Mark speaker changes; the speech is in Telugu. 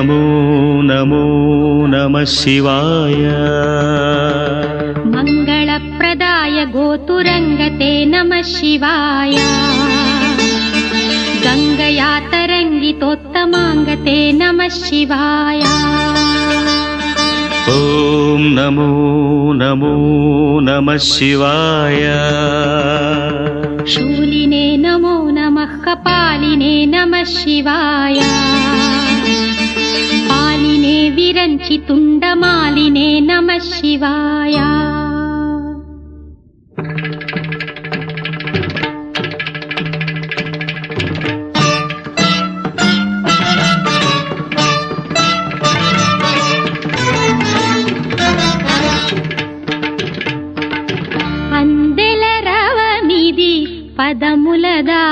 Speaker 1: నమో నమో నమ శివాయ
Speaker 2: मङ्गलप्रदाय गोतुरङ्गते नमः शिवाय गङ्गया तरङ्गितोत्तमाङ्गते नमः शिवाय
Speaker 1: ఓం నమో నమో నమ శివాయ
Speaker 2: शूलिने नमो नमः कपालिने नमः शिवाय తుండమాలినే నమ శివాయ. అందెల రవమిది పదములదా?